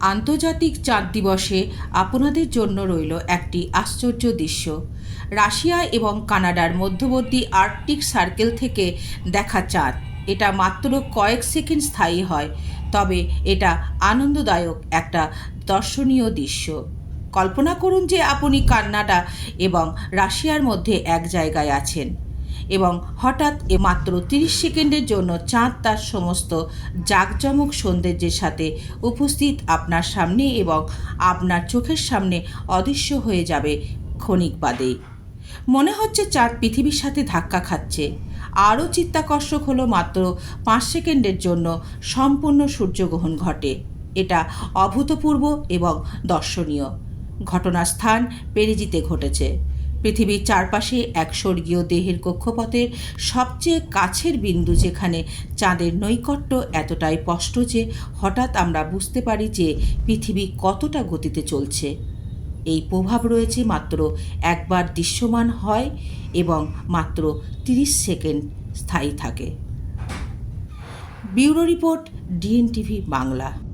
আন্তর্জাতিক চাঁদ দিবসে আপনাদের জন্য রইল একটি আশ্চর্য দৃশ্য। রাশিয়া এবং কানাডার মধ্যবর্তী আর্কটিক সার্কেল থেকে দেখা চাঁদ। এটা মাত্র কয়েক সেকেন্ড স্থায়ী হয়, তবে এটা আনন্দদায়ক একটা দর্শনীয় দৃশ্য। কল্পনা করুন যে আপনি কানাডা এবং রাশিয়ার মধ্যে এক জায়গায় আছেন। এবং হঠাৎ এ মাত্র তিরিশ সেকেন্ডের জন্য চাঁদ তার সমস্ত জাঁকজমক সৌন্দর্যের সাথে উপস্থিত আপনার সামনে এবং আপনার চোখের সামনে অদৃশ্য হয়ে যাবে ক্ষণিক বাদেই মনে হচ্ছে চাঁদ পৃথিবীর সাথে ধাক্কা খাচ্ছে। আরও চিত্তাকর্ষক হলো মাত্র পাঁচ সেকেন্ডের জন্য সম্পূর্ণ সূর্যগ্রহণ ঘটে। এটা অভূতপূর্ব এবং দর্শনীয়। ঘটনার স্থান পেরিজিতে ঘটেছে। পৃথিবীর চারপাশে এক স্বর্গীয় দেহের কক্ষপথের সবচেয়ে কাছের বিন্দু যেখানে চাঁদের নৈকট্য এতটাই স্পষ্ট যে হঠাৎ আমরা বুঝতে পারি যে পৃথিবী কতটা গতিতে চলছে। এই প্রভাব রয়েছে মাত্র একবার দৃশ্যমান হয় এবং মাত্র তিরিশ সেকেন্ড স্থায়ী থাকে। Bureau report DNTV Bangla.